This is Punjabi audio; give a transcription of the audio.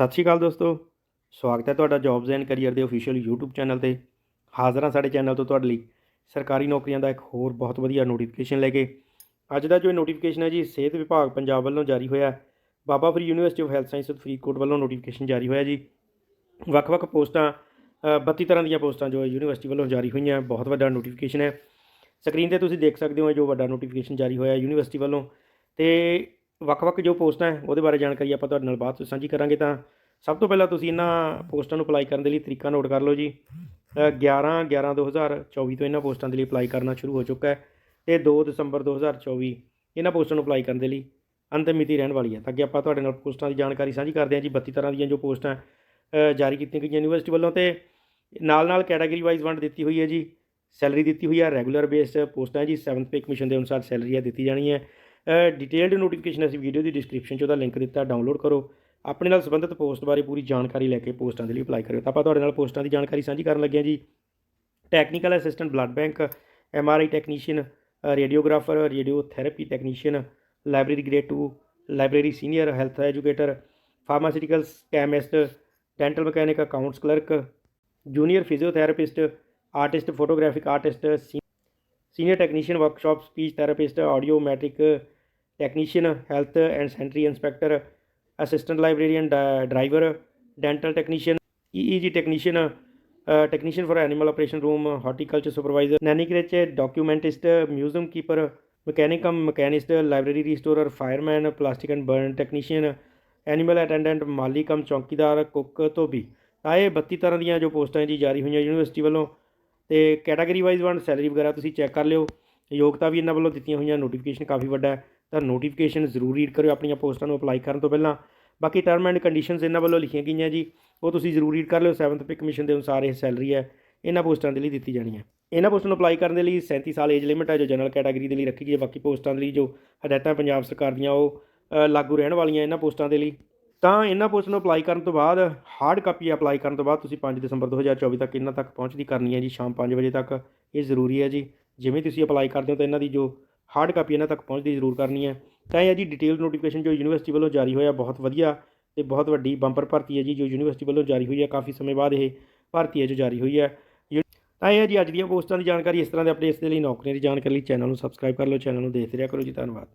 ਸਤਿ ਸ਼੍ਰੀ ਅਕਾਲ ਦੋਸਤੋ ਸਵਾਗਤ ਹੈ ਤੁਹਾਡਾ ਜੌਬਸ ਐਂਡ ਕੈਰੀਅਰ ਦੇ ਅਫੀਸ਼ੀਅਲ YouTube ਚੈਨਲ ਤੇ। ਹਾਜ਼ਰ ਹਾਂ ਸਾਡੇ ਚੈਨਲ ਤੋਂ ਤੁਹਾਡੇ ਲਈ ਸਰਕਾਰੀ ਨੌਕਰੀਆਂ ਦਾ ਇੱਕ ਹੋਰ ਬਹੁਤ ਵਧੀਆ ਨੋਟੀਫਿਕੇਸ਼ਨ ਲੈ ਕੇ। ਅੱਜ ਦਾ ਜੋ ਨੋਟੀਫਿਕੇਸ਼ਨ ਹੈ ਜੀ ਸਿਹਤ ਵਿਭਾਗ ਪੰਜਾਬ ਵੱਲੋਂ ਜਾਰੀ ਹੋਇਆ Baba Farid university of health science Faridkot ਵੱਲੋਂ ਨੋਟੀਫਿਕੇਸ਼ਨ ਜਾਰੀ ਹੋਇਆ ਜੀ। ਵੱਖ-ਵੱਖ ਪੋਸਟਾਂ ਅ, 32 ਤਰ੍ਹਾਂ ਦੀਆਂ ਪੋਸਟਾਂ ਜੋ ਯੂਨੀਵਰਸਿਟੀ ਵੱਲੋਂ ਜਾਰੀ ਹੋਈਆਂ ਬਹੁਤ ਵੱਡਾ ਨੋਟੀਫਿਕੇਸ਼ਨ ਹੈ। ਸਕਰੀਨ ਤੇ ਤੁਸੀਂ ਦੇਖ ਸਕਦੇ ਹੋ ਜੋ ਵੱਡਾ ਨੋਟੀਫਿਕੇਸ਼ਨ ਜਾਰੀ ਹੋਇਆ ਯੂਨੀਵਰਸਿਟੀ ਵੱਲੋਂ। ਤੇ ਵੱਖ-ਵੱਖ ਜੋ ਪੋਸਟਾਂ ਹੈ ਉਹਦੇ ਬਾਰੇ ਜਾਣਕਾਰੀ ਆਪਾਂ ਤੁਹਾਡੇ ਨਾਲ ਬਾਅਦ ਚ ਸਾਂਝੀ ਕਰਾਂਗੇ ਤਾਂ ਸਭ ਤੋਂ ਪਹਿਲਾਂ ਤੁਸੀਂ ਇਹਨਾਂ ਪੋਸਟਾਂ ਨੂੰ ਅਪਲਾਈ ਕਰਨ ਦੇ ਲਈ ਤਰੀਕਾ ਨੋਟ ਕਰ ਲਓ ਜੀ। ਅ, 11 11 2024 ਤੋਂ ਇਹਨਾਂ ਪੋਸਟਾਂ ਦੇ ਲਈ ਅਪਲਾਈ ਕਰਨਾ ਸ਼ੁਰੂ ਹੋ ਚੁੱਕਾ ਹੈ ਤੇ 2 ਦਸੰਬਰ 2024 ਇਹਨਾਂ ਪੋਸਟਾਂ ਨੂੰ ਅਪਲਾਈ ਕਰਨ ਦੇ ਲਈ ਅੰਤਿਮ ਮਿਤੀ ਰਹਿਣ ਵਾਲੀ ਹੈ ਤਾਂ ਅੱਗੇ ਆਪਾਂ ਤੁਹਾਡੇ ਨਾਲ ਪੋਸਟਾਂ ਦੀ ਜਾਣਕਾਰੀ ਸਾਂਝੀ ਕਰਦੇ ਹਾਂ ਜੀ 32 ਤਰ੍ਹਾਂ ਦੀਆਂ ਜੋ ਪੋਸਟਾਂ ਜਾਰੀ ਕੀਤੀਆਂ ਗਈਆਂ ਯੂਨੀਵਰਸਿਟੀ ਵੱਲੋਂ ਤੇ ਨਾਲ ਨਾਲ ਕੈਟਾਗਰੀ ਵਾਈਜ਼ ਵੰਡ ਦਿੱਤੀ ਹੋਈ ਹੈ ਜੀ। ਸੈਲਰੀ ਦਿੱਤੀ ਹੋਈ ਹੈ ਰੈਗੂਲਰ ਬੇਸ ਪੋਸਟਾਂ ਜੀ। 7th ਪੇ ਕਮਿਸ਼ਨ ਦੇ ਅਨੁਸਾਰ ਸੈਲਰੀ ਹੈ ਦਿੱਤੀ ਜਾਣੀ ਹੈ। ਡਿਟੇਲਡ ਨੋਟੀਫਿਕੇਸ਼ਨ ਅਸੀਂ ਵੀਡੀਓ ਦੀ ਡਿਸਕ੍ਰਿਪਸ਼ਨ 'ਚ ਉਹਦਾ ਲਿੰਕ ਦਿੱਤਾ ਡਾਊਨਲੋਡ ਕਰੋ। ਆਪਣੇ ਨਾਲ ਸੰਬੰਧਿਤ ਪੋਸਟ ਬਾਰੇ ਪੂਰੀ ਜਾਣਕਾਰੀ ਲੈ ਕੇ ਪੋਸਟਾਂ ਦੇ ਲਈ ਅਪਲਾਈ ਕਰਿਓ। ਤਾਂ ਆਪਾਂ ਤੁਹਾਡੇ ਨਾਲ ਪੋਸਟਾਂ ਦੀ ਜਾਣਕਾਰੀ ਸਾਂਝੀ ਕਰਨ ਲੱਗੇ ਹਾਂ ਜੀ। Technical assistant blood bank M R I technician radiographer radiotherapy technician library grade 2 library senior health educator pharmaceutical chemist dental mechanic accounts clerk junior physiotherapist artist photographic artist senior technician workshop speech therapist audiometric technician health and sanitary inspector assistant librarian driver dental technician EEG technician technician for animal operation room horticulture supervisor nanny creche documentist museum keeper mechanic cum machinist library restorer fireman plastic and burn technician animal attendant ਮਾਲੀ ਕਮ ਚੌਕੀਦਾਰ ਕੁੱਕ ਧੋਬੀ ਤਾਂ ਇਹ 32 ਤਰ੍ਹਾਂ ਦੀਆਂ ਜੋ ਪੋਸਟਾਂ ਜੀ ਜਾਰੀ ਹੋਈਆਂ ਯੂਨੀਵਰਸਿਟੀ ਵੱਲੋਂ ਤੇ ਕੈਟਾਗਰੀ ਵਾਈਜ਼ ਵਨ ਸੈਲਰੀ ਵਗੈਰਾ ਤੁਸੀਂ ਚੈੱਕ ਕਰ ਲਿਓ। ਯੋਗਤਾ ਵੀ ਇਹਨਾਂ ਵੱਲੋਂ ਦਿੱਤੀਆਂ ਹੋਈਆਂ ਨੋਟੀਫਿਕੇਸ਼ਨ ਕਾਫੀ ਵੱਡਾ ਹੈ। ਤਾਂ ਨੋਟੀਫਿਕੇਸ਼ਨ ਜ਼ਰੂਰ ਰੀਡ ਕਰਿਓ, ਆਪਣੀਆਂ ਪੋਸਟਾਂ ਨੂੰ ਅਪਲਾਈ ਕਰਨ ਤੋਂ ਪਹਿਲਾਂ। ਬਾਕੀ ਟਰਮ ਐਂਡ ਕੰਡੀਸ਼ਨਸ ਇਹਨਾਂ ਵੱਲੋਂ ਲਿਖੀਆਂ ਗਈਆਂ ਜੀ, ਉਹ ਤੁਸੀਂ ਜ਼ਰੂਰ ਰੀਡ ਕਰ ਲਿਓ। 7th ਪੇ ਕਮਿਸ਼ਨ ਦੇ ਅਨੁਸਾਰ ਇਹ ਸੈਲਰੀ ਹੈ, ਇਹਨਾਂ ਪੋਸਟਾਂ ਦੇ ਲਈ ਦਿੱਤੀ ਜਾਣੀ ਹੈ। ਇਹਨਾਂ ਪੋਸਟਾਂ ਨੂੰ ਅਪਲਾਈ ਕਰਨ ਦੇ ਲਈ 37 ਸਾਲ ਏਜ ਲਿਮਿਟ ਹੈ, ਜੋ ਜਨਰਲ ਕੈਟਾਗਰੀ ਦੇ ਲਈ ਰੱਖੀ ਗਈ ਹੈ। ਬਾਕੀ ਪੋਸਟਾਂ ਦੇ ਲਈ ਜੋ ਹਦਾਇਤਾਂ ਪੰਜਾਬ ਸਰਕਾਰ ਦੀਆਂ, ਉਹ ਲਾਗੂ ਰਹਿਣ ਵਾਲੀਆਂ ਇਹਨਾਂ ਪੋਸਟਾਂ ਦੇ ਲਈ। ਤਾਂ ਇਹਨਾਂ ਪੋਸਟ ਨੂੰ ਅਪਲਾਈ ਕਰਨ ਤੋਂ ਬਾਅਦ ਹਾਰਡ ਕਾਪੀ ਅਪਲਾਈ ਕਰਨ ਤੋਂ ਬਾਅਦ ਤੁਸੀਂ 5 ਦਸੰਬਰ 2024 ਤੱਕ ਇਹਨਾਂ ਤੱਕ ਪਹੁੰਚਦੀ ਕਰਨੀ ਹੈ ਜੀ, ਸ਼ਾਮ 5 ਵਜੇ ਤੱਕ। ਇਹ ਜ਼ਰੂਰੀ ਹੈ ਜੀ। ਜਿਵੇਂ ਤੁਸੀਂ ਅਪਲਾਈ ਕਰਦੇ ਹੋ ਤਾਂ ਇਹਨਾਂ ਦੀ ਜੋ ਹਾਰਡ ਕਾਪੀ ਇਹਨਾਂ ਤੱਕ ਪਹੁੰਚਦੀ ਜ਼ਰੂਰ ਕਰਨੀ ਹੈ। ਤਾਂ ਇਹ ਹੈ ਜੀ ਡਿਟੇਲ ਨੋਟੀਫਿਕੇਸ਼ਨ ਜੋ ਯੂਨੀਵਰਸਿਟੀ ਵੱਲੋਂ ਜਾਰੀ ਹੋਇਆ, ਬਹੁਤ ਵਧੀਆ ਤੇ ਬਹੁਤ ਵੱਡੀ ਬੰਪਰ ਭਰਤੀ ਹੈ ਜੀ, ਜੋ ਯੂਨੀਵਰਸਿਟੀ ਵੱਲੋਂ ਜਾਰੀ ਹੋਈ ਹੈ, ਕਾਫੀ ਸਮੇਂ ਬਾਅਦ ਇਹ ਭਰਤੀ ਹੈ ਜੋ ਜਾਰੀ ਹੋਈ ਹੈ। ਯੂ- ਤਾਂ ਇਹ ਹੈ ਜੀ ਅੱਜ ਦੀਆਂ ਪੋਸਟਾਂ ਦੀ ਜਾਣਕਾਰੀ, ਇਸ ਤਰ੍ਹਾਂ ਦੇ ਅਪਡੇਟਸ ਦੇ ਲਈ ਨੌਕਰੀਆਂ ਦੀ ਜਾਣਕਾਰੀ ਲਈ ਚੈਨਲ ਨੂੰ ਸਬਸਕ੍ਰਾਈਬ ਕਰ ਲਓ, ਚੈਨਲ ਨੂੰ ਦੇਖਦੇ ਰਿਹਾ ਕਰੋ ਜੀ, ਧੰਨਵਾਦ।